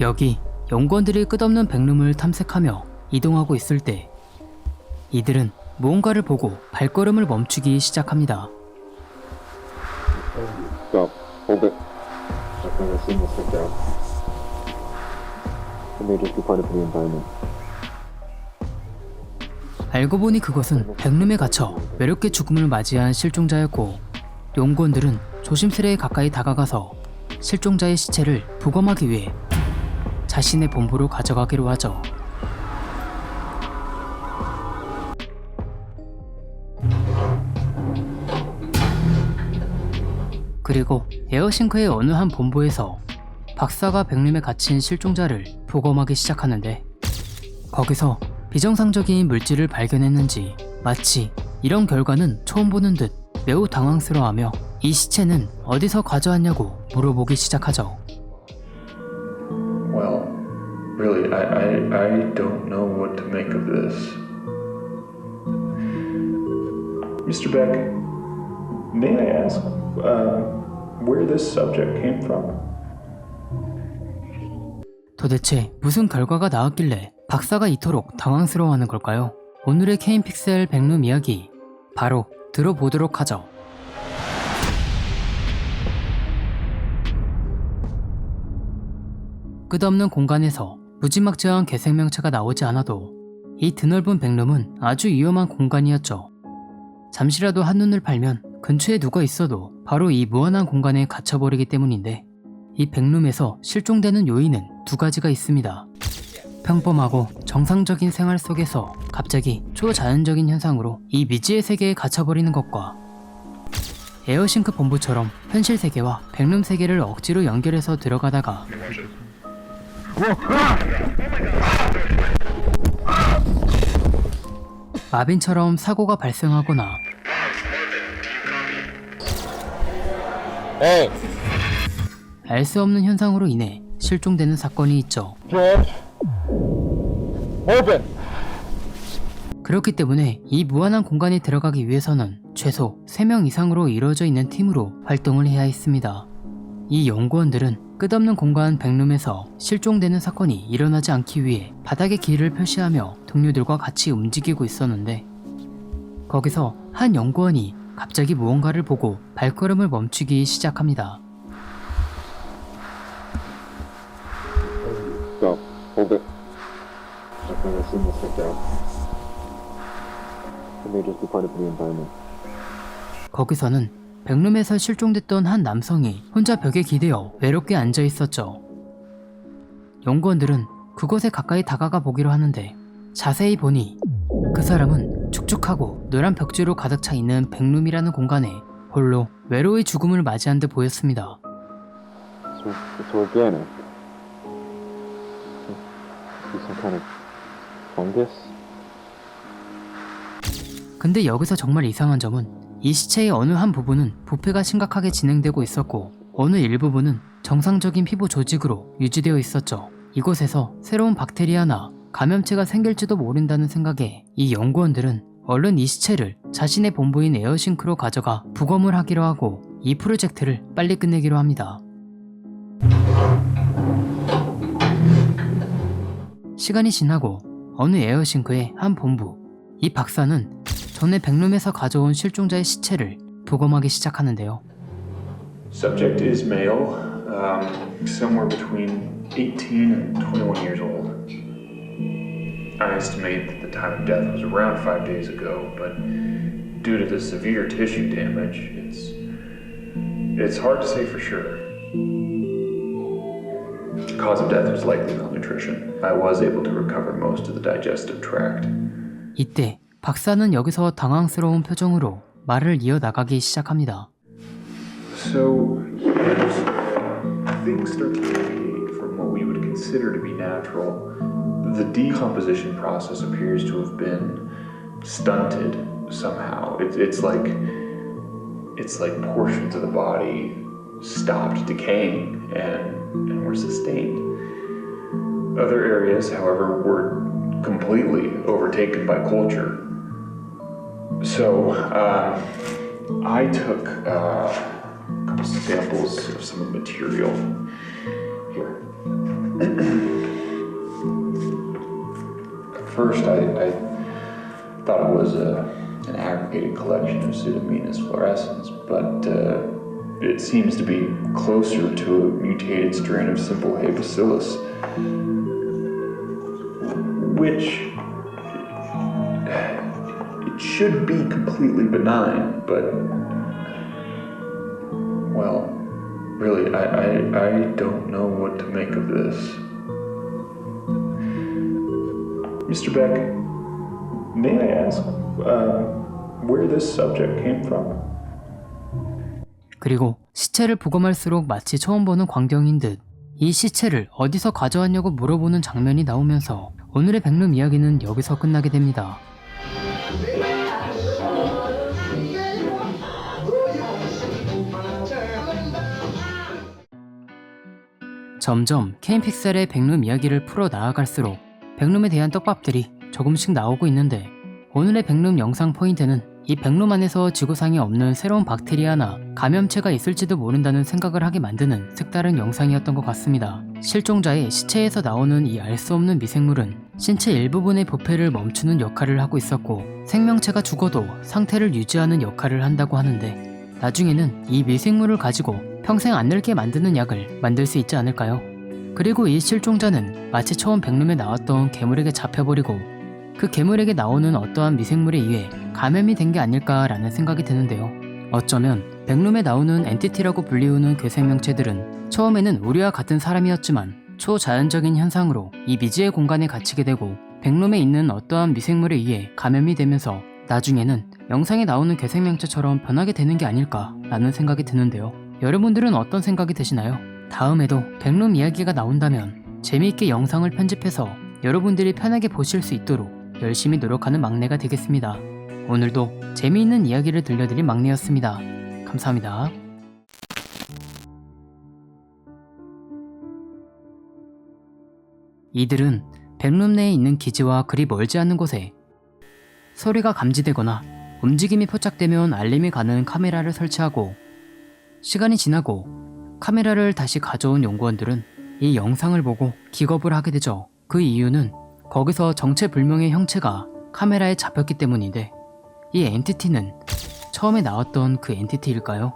여기 연구원들이 끝없는 백룸을 탐색하며 이동하고 있을 때 이들은 무언가를 보고 발걸음을 멈추기 시작합니다. Stop. Hold it. I've never seen this like that. It may just be part of the environment. 알고 보니 그것은 백룸에 갇혀 외롭게 죽음을 맞이한 실종자였고 연구원들은 조심스레 가까이 다가가서 실종자의 시체를 부검하기 위해 자신의 본부로 가져가기로 하죠. 그리고 에어싱크의 어느 한 본부에서 박사가 백룸에 갇힌 실종자를 부검하기 시작하는데 거기서 비정상적인 물질을 발견했는지 마치 이런 결과는 처음 보는 듯 매우 당황스러워하며 이 시체는 어디서 가져왔냐고 물어보기 시작하죠. Really, I, I, I don't know what to make of this. Mr. Beck, may I ask uh, where this subject came from? 도대체 무슨 결과가 나왔길래 박사가 이토록 당황스러워하는 걸까요? 오늘의 케인 픽셀 백룸 이야기 바로 들어보도록 하죠. 끝없는 공간에서 무지막지한 개생명체가 나오지 않아도 이 드넓은 백룸은 아주 위험한 공간이었죠. 잠시라도 한눈을 팔면 근처에 누가 있어도 바로 이 무한한 공간에 갇혀버리기 때문인데 이 백룸에서 실종되는 요인은 두 가지가 있습니다. 평범하고 정상적인 생활 속에서 갑자기 초자연적인 현상으로 이 미지의 세계에 갇혀버리는 것과 에어싱크 본부처럼 현실 세계와 백룸 세계를 억지로 연결해서 들어가다가 마빈처럼 사고가 발생하거나 Hey! 알수 없는 현상으로 인해 실종되는 사건이 있죠. 그렇기 때문에 이 무한한 공간에 들어가기 위해서는 최소 3명 이상으로 이루어져 있는 팀으로 활동을 해야 했습니다. 이 연구원들은 끝없는 공간 백룸에서 실종되는 사건이 일어나지 않기 위해 바닥에 길을 표시하며 동료들과 같이 움직이고 있었는데 거기서 한 연구원이 갑자기 무언가를 보고 발걸음을 멈추기 시작합니다. 거기서는 백룸에서 실종됐던 한 남성이 혼자 벽에 기대어 외롭게 앉아 있었죠. 연구원들은 그곳에 가까이 다가가 보기로 하는데 자세히 보니 그 사람은 축축하고 노란 벽지로 가득 차 있는 백룸이라는 공간에 홀로 외로이 죽음을 맞이한 듯 보였습니다. 근데 여기서 정말 이상한 점은 이 시체의 어느 한 부분은 부패가 심각하게 진행되고 있었고 어느 일부분은 정상적인 피부 조직으로 유지되어 있었죠. 이곳에서 새로운 박테리아나 감염체가 생길지도 모른다는 생각에 이 연구원들은 얼른 이 시체를 자신의 본부인 에어싱크로 가져가 부검을 하기로 하고 이 프로젝트를 빨리 끝내기로 합니다. 시간이 지나고 어느 에어싱크의 한 본부 이 박사는 전에 백룸에서 가져온 실종자의 시체를 부검하기 시작하는데요. Subject is male, um, somewhere between 18 and 21 years old. I estimate that the time of death was around five days ago, but due to the severe tissue damage, it's it's hard to say for sure. The cause of death was likely malnutrition. I was able to recover most of the digestive tract. 이때 박사는 여기서 당황스러운 표정으로 말을 이어나가기 시작합니다. So, as things start to deviate from what we would consider to be natural, the decomposition process appears to have been stunted somehow. It's, it's like it's like portions of the body stopped decaying and, and were sustained. Other areas, however, were completely overtaken by culture. so, uh, I took uh, a couple samples of some of the material here. At first, I, I thought it was a, an aggregated collection of Pseudomonas fluorescens, but uh, it seems to be closer to a mutated strain of simple hay bacillus, which should be completely benign, but well, really, I, I, I don't know what to make of this. Mr. Beck, may I ask uh, where this subject came from? 그리고 시체를 보고말수록 마치 처음 보는 광경인 듯 이 시체를 어디서 가져왔냐고 물어보는 장면이 나오면서 오늘의 백룸 이야기는 여기서 끝나게 됩니다. 점점 케인 픽셀의 백룸 이야기를 풀어 나아갈수록 백룸에 대한 떡밥들이 조금씩 나오고 있는데 오늘의 백룸 영상 포인트는 이 백룸 안에서 지구상에 없는 새로운 박테리아나 감염체가 있을지도 모른다는 생각을 하게 만드는 색다른 영상이었던 것 같습니다. 실종자의 시체에서 나오는 이 알 수 없는 미생물은 신체 일부분의 부패를 멈추는 역할을 하고 있었고 생명체가 죽어도 상태를 유지하는 역할을 한다고 하는데 나중에는 이 미생물을 가지고 평생 안 늙게 만드는 약을 만들 수 있지 않을까요? 그리고 이 실종자는 마치 처음 백룸에 나왔던 괴물에게 잡혀버리고 그 괴물에게 나오는 어떠한 미생물에 의해 감염이 된 게 아닐까라는 생각이 드는데요. 어쩌면 백룸에 나오는 엔티티라고 불리우는 그 생명체들은 처음에는 우리와 같은 사람이었지만 초자연적인 현상으로 이 미지의 공간에 갇히게 되고 백룸에 있는 어떠한 미생물에 의해 감염이 되면서 나중에는 영상에 나오는 괴생명체처럼 변하게 되는 게 아닐까라는 생각이 드는데요. 여러분들은 어떤 생각이 드시나요? 다음에도 백룸 이야기가 나온다면 재미있게 영상을 편집해서 여러분들이 편하게 보실 수 있도록 열심히 노력하는 막내가 되겠습니다. 오늘도 재미있는 이야기를 들려드린 막내였습니다. 감사합니다. 이들은 백룸 내에 있는 기지와 그리 멀지 않은 곳에 소리가 감지되거나 움직임이 포착되면 알림이 가는 카메라를 설치하고 시간이 지나고 카메라를 다시 가져온 연구원들은 이 영상을 보고 기겁을 하게 되죠. 그 이유는 거기서 정체불명의 형체가 카메라에 잡혔기 때문인데 이 엔티티는 처음에 나왔던 그 엔티티일까요?